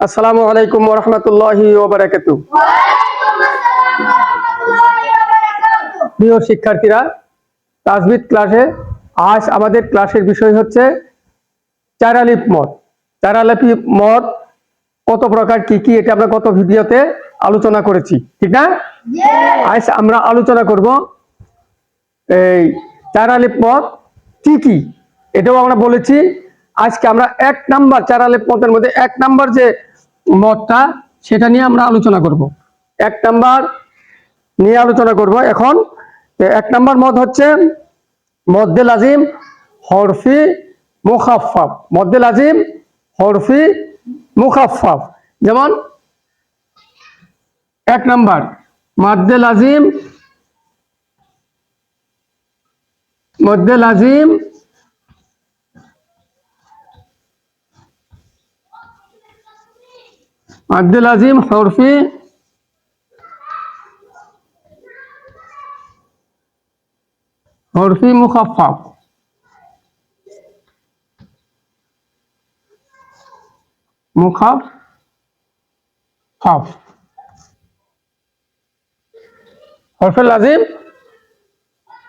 আসসালামু আলাইকুম রহমতুল্লাহি ওবারাকাতু। প্রিয় শিক্ষার্থীরা তাজবিদ ক্লাসে আজ আমাদের ক্লাসের বিষয় হচ্ছে চারালিপ মত চারালিপি মত কত প্রকার, কি কি, এটা আমরা গত ভিডিওতে আলোচনা করেছি, ঠিক না? আজ আমরা আলোচনা করব এই চারালিপ মত কি কি, এটাও আমরা বলেছি। আজকে আমরা এক নাম্বার চারালিপ মতের মধ্যে এক নাম্বার যে মতটা সেটা নিয়ে আমরা আলোচনা করব। এক নাম্বার নিয়ে আলোচনা করব এখন। এক নাম্বার মত হচ্ছে মদ্দে লাজিম, হরফি মুখাফাফ মদ্দে লাজিম, হরফি মুখাফাফ যেমন এক নাম্বার, মাদ্দে লাজিম, মদ্দে লাজিম মাদ্দে লাজিম হরফি। হরফি মুখাফাফ। মুখাফ হরফে লাজিম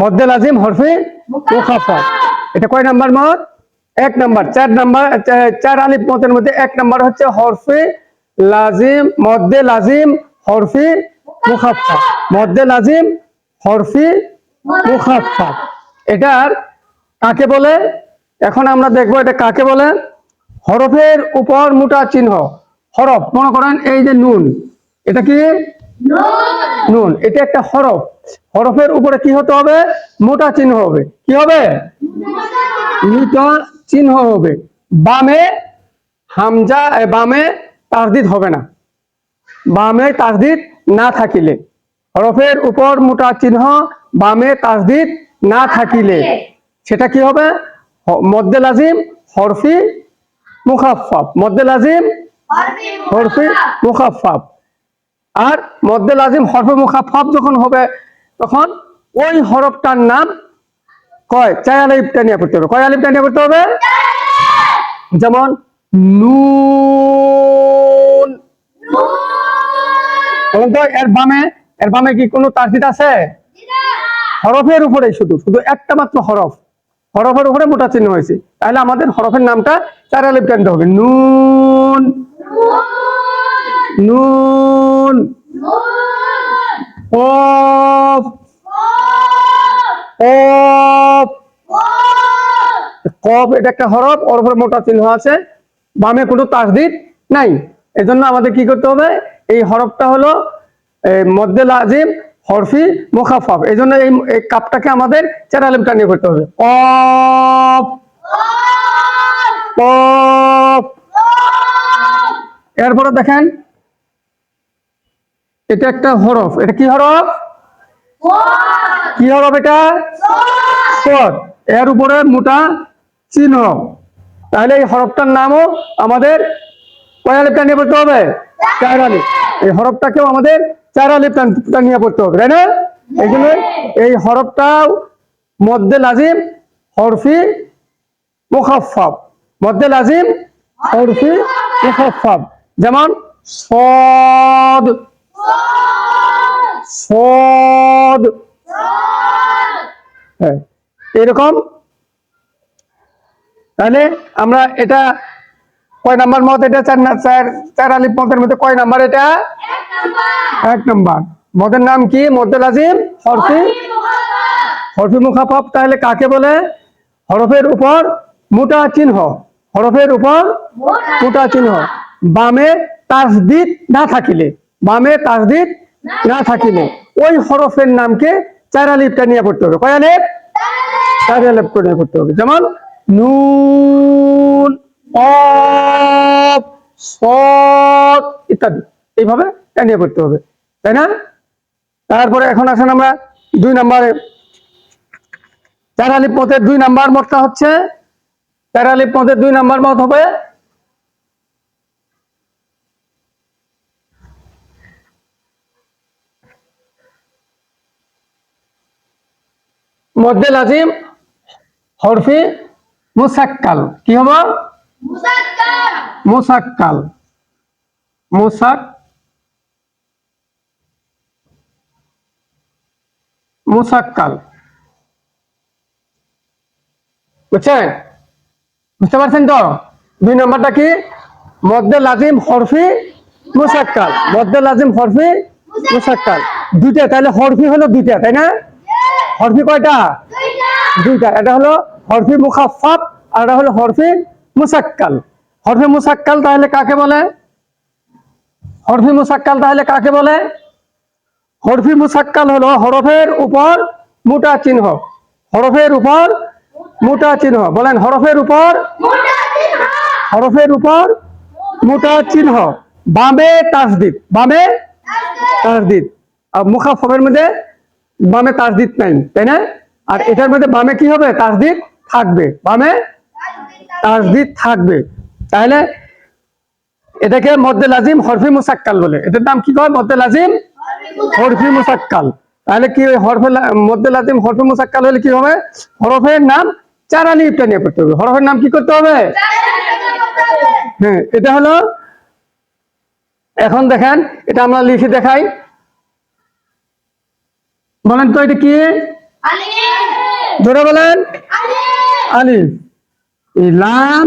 মধ্যে লাজিম হরফে মুখাফাফ। এটা কয় নাম্বার মত এক নাম্বার, চার নাম্বার চার আলিফ মতের মধ্যে এক নাম্বার হচ্ছে হরফে লাজিম, মধ্যে লাজিম, হরফি মুখাফা মধ্যে লাজিম, হরফি মুখাফা এটার কাকে বলে? এখন আমরা দেখব এটা কাকে বলে? হরফের উপর মোটা চিহ্ন। হরফ, মনে করেন এই যে নুন। এটা কি? নুন। এটা একটা হরফ। হরফের উপরে কি হতে হবে? মোটা চিহ্ন হবে। কি হবে? মোটা চিহ্ন হবে। বামে হামজা বামে তাসদিদ হবে না। বামে তাসদিদ না থাকিলে। হরফের উপর মোটা চিহ্ন বামে তাসদিদ না থাকিলে। সেটা কি হবে? মদ্দে লাজিম হরফি মুখাফাফ মদ্দে লাজিম হরফি মুখাফাফ আর মদ্দে লাজিম হরফে মুখাফাফ যখন হবে তখন ওই হরফটার নাম কয়? চাই আলিফটা নিয়ে পড়তে হবে। কয় আলিফটা নিয়ে পড়তে হবে? যেমন নুন বলুন তো কি কোনো তাসদিদ আছে? হরফের উপরে শুধু শুধু একটা মাত্র হরফ। হরফের উপরে মোটা চিহ্ন হয়েছে। তাহলে আমাদের হরফের নামটা চার আলিফ টানতে হবে। নুন। নুন। কফ। কফ। কফ, এটা একটা হরফ, ওর উপরে মোটা চিহ্ন আছে। বামে কোনো তাসদিদ নাই। এজন্য আমাদের কি করতে হবে? এই হরফটা হলো মধ্যে লাজিম হরফি, মুখাফাফ। এই জন্য এই কাপটাকে আমাদের চার আলিম টানিয়ে করতে হবে। এরপরে দেখেন, এটা একটা হরফ। এটা কি হরফ? কি হরফ এটা? সদ এর উপরে মোটা চিহ্ন। তাহলে এই হরফটার নামও আমাদের কয় আলিফ টানিয়ে পড়তে হবে? চার এই হরফটাকেও আমাদের চার টানিয়ে পড়তে হবে, তাই না? এই জন্য এই হরফটাও মধ্যে লাজিম, হরফি মুখাফাফ মধ্যে লাজিম, হরফি মুখাফাফ যেমন সদ। সদ। হ্যাঁ এরকম তাহলে আমরা এটা কয় নাম্বার মত এটা, চার না, চার চার আলিফ মতের মধ্যে কয় নাম্বার এটা? এক নাম্বার। মদের নাম কি? মদ্দে আজিম? হরফি? হরফি মুখাফাফ। তাহলে কাকে বলে? হরফের উপর মোটা চিহ্ন। হরফের উপর মোটা চিহ্ন। বামে তাসদিদ না থাকিলে। বামে তাসদিদ না থাকিলে। ওই হরফের নামকে চার আলিফটা নিয়ে পড়তে হবে। কয় আলিফ? চার আলিফ। নিয়ে পড়তে হবে। যেমন, নুন। ইত্যাদি। এইভাবে নিয়ে পড়তে হবে, তাই না? তারপরে এখন আসেন আমরা দুই নম্বরে। আলিফ মতের দুই নাম্বার মতটা হচ্ছে আলিফ মতের দুই নাম্বার মত হবে মধ্যে লাজিম হরফি মুসাক্কাল। কি হব? মুসাক্কাল। মুসাক মুসাক্কাল। বুঝছেন? বুঝতে পারছেন তো? দুই নম্বরটা কি? মদ্দে লাজিম, হরফি, মুসাক্কাল। মদ্দে লাজিম, হরফি, মুসাক্কাল। দুইটা, তাহলে হরফি হলো দুইটা, তাই না? হরফি কয়টা? দুইটা। এটা হলো হরফি মুখাফাফ আর এটা হলো হরফি মুসাক্কাল। হরফি মুসাক্কাল তাহলে কাকে বলে? হরফি মুসাক্কাল তাহলে কাকে বলে? হরফি মুসাক্কাল হলো হরফের উপর মোটা চিহ্ন। হরফের উপর মোটা চিহ্ন। বলেন হরফের উপর হরফের উপর মোটা চিহ্ন। বামে তাসদিদ। বামে তাসদিদ। আর মুখাফের মধ্যে বামে তাসদিদ নাই তাই না? আর এটার মধ্যে বামে কি হবে? তাসদিদ থাকবে। বামে তাসদিদ থাকবে। তাহলে এটাকে মধ্যে লাজিম হরফি মুসাক্কাল বলে। এটার নাম কি কয়? মধ্যে লাজিম হরফি মুসাক্কাল। তাহলে কি হরফে মধ্যে লাজিম হরফি মুসাক্কাল হলে কি হবে? হরফের নাম চারা লিপটা নিয়ে করতে হবে। হরফের নাম কি করতে হবে? হ্যাঁ এটা হলো এখন দেখেন এটা আমরা লিখে দেখাই। বলেন তো এটা কি? ধরে বলেন। আলিফ ইলাম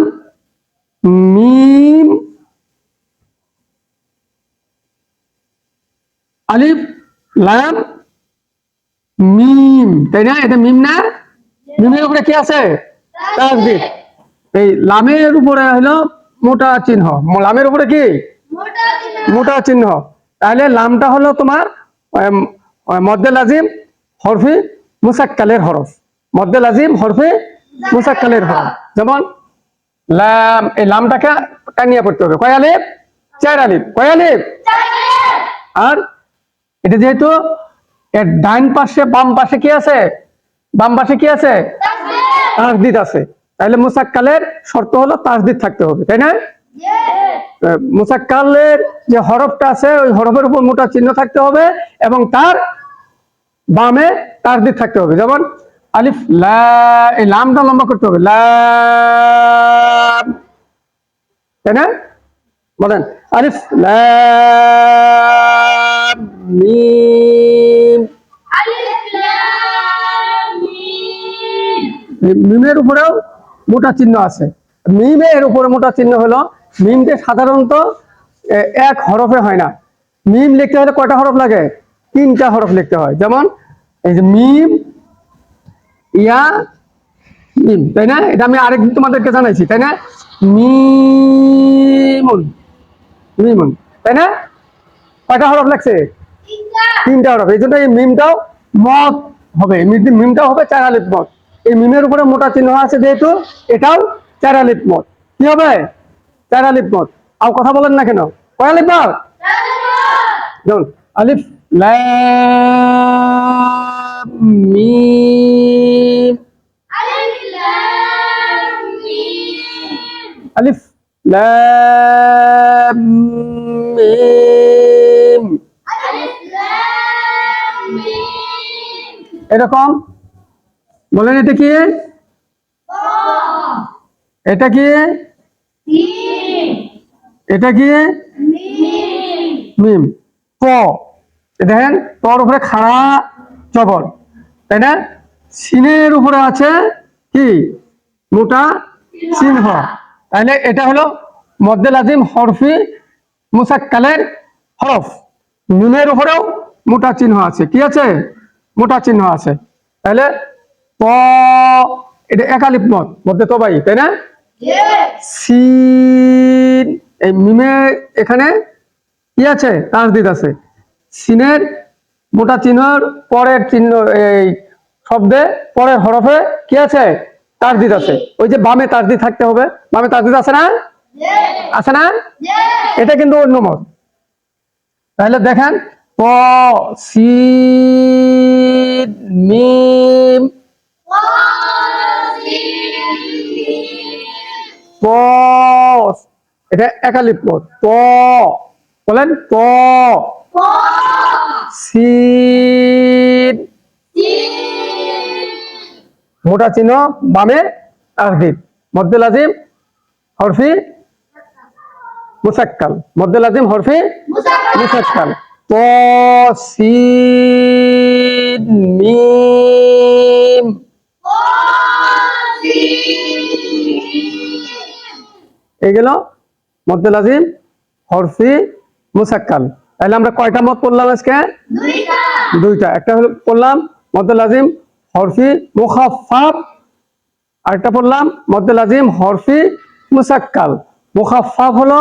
মিম আলিফ লাম মিম। তাই না? এটা মিম না? মিমের উপরে কি আছে? এই লামের উপরে হলো মোটা চিহ্ন। লামের উপরে কি? মোটা চিহ্ন। তাহলে লামটা হলো তোমার মদ্দে লাজিম হরফি মুসাক্কালের হরফ। মদ্দে লাজিম হরফি মুসাক্কালের হরফ যেমন, লাম, এই লামটাকে টানিয়ে পড়তে হবে। কয় আলিফ? চার আলিফ। কয় আলিফ? আর এটা যেহেতু, এর ডাইন পাশে, বাম পাশে কি আছে? বাম পাশে কি আছে? তাসদিদ আছে। তাহলে মুসাক্কালের শর্ত হলো তাসদিদ থাকতে হবে, তাই না? মুসাক্কালের যে হরফটা আছে, ওই হরফের উপর মোটা চিহ্ন থাকতে হবে এবং তার বামে তাসদিদ থাকতে হবে। যেমন আলিফ এই লামটা লম্বা করতে হবে। লাম তাই না? বলেন, আলিফ লাম মিম। মিমের উপরেও মোটা চিহ্ন আছে। মিমের উপরে মোটা চিহ্ন হলো, মিমকে সাধারণত এক হরফে হয় না। মিম লিখতে হলে কয়টা হরফ লাগে? তিনটা হরফ লিখতে হয়। যেমন, এই যে মিম ইয়া মিম তাই না? এটা আমি আরেকদিন তোমাদেরকে জানাইছি তাই না? মিমুন মিমুন তাই না? কয়টা হরফ লাগছে? তিনটা হরফ। এই জন্য এই মিমটাও মত হবে। মিম- মিমটাও হবে চার আলিফ মত। এই মিমের উপরে মোটা চিহ্ন আছে যেহেতু এটাও চার আলিফ মত। কি হবে? চার আলিফ মত। আর কথা বলেন না কেন? কয় আলিফ মত। আলিফ লাম মিম আলিফ লাম মিম এরকম বলেন এটা কি এটা কি এটা কি মিম প এ দেখেন তোর উপরে খাড়া জবর। তাই না? সিনের উপরে আছে কি? মোটা চিহ্ন তাহলে এটা হলো মদ্দে লাজিম হরফি মুসাক্কালের হরফ। নুনের উপরেও মোটা চিহ্ন আছে। কি আছে? মোটা চিহ্ন আছে। তাহলে প, এটা একালিপ মত। মধ্যে তো ভাই তাই না? সিন, এই মিমে এখানে কি আছে? তাসদিদ আছে। সিনের মোটা চিহ্নর পরের চিহ্ন, এই শব্দে, পরের হরফে কি আছে? তাসদিদ আছে। ওই যে বামে তাসদিদ থাকতে হবে। বামে তাসদিদ আছে না? আছে না? এটা কিন্তু অন্য মত। তাহলে দেখেন, প প, এটা একালিপ পদ প, বলেন প। সিন মোটা চিহ্ন বামে তাসদিদ মধ্যে লাজিম হরফি মুসাক্কাল। মধ্যে লাজিম হরফে মুসাক্কাল। ত সিন মিম। এগুলো মধ্যে লাজিম হরফি মুসাক্কাল। তাহলে আমরা কয়টা মত পড়লাম আজকে? দুইটা। একটা হলো পড়লাম মধ্যে লাজিম হরফি মুখাফাফ আরেকটা পড়লাম মধ্যে লাজিম হরফি মুসাক্কাল। মুখাফাফ হলো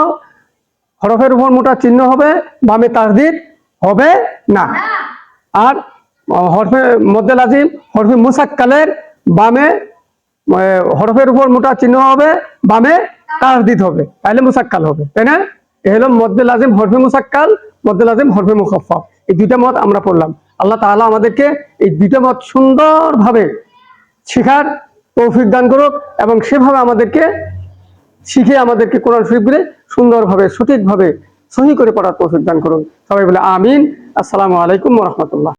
হরফের উপর মোটা চিহ্ন হবে বামে তাসদিদ হবে না। আর হরফে মধ্যে লাজিম হরফি মুসাক্কালের বামে হরফের উপর মোটা চিহ্ন হবে বামে তাসদিদ হবে তাহলে মুসাক্কাল হবে। তাই না? এ হলো মধ্যে লাজিম হরফে মুসাক্কাল মধ্যে লাজিম হরফে মুখফা এই দুইটা মত আমরা পড়লাম। আল্লাহ তাহলে আমাদেরকে এই দুইটা মত সুন্দরভাবে শেখার তৌফিক দান করুক এবং সেভাবে আমাদেরকে শিখে আমাদেরকে কোরআন শরীফগুলি সুন্দরভাবে, সঠিকভাবে সহি করে পড়ার তৌফিক দান করুন সবাই বলে আমিন। আসসালামু আলাইকুম রহমতুল্লাহ।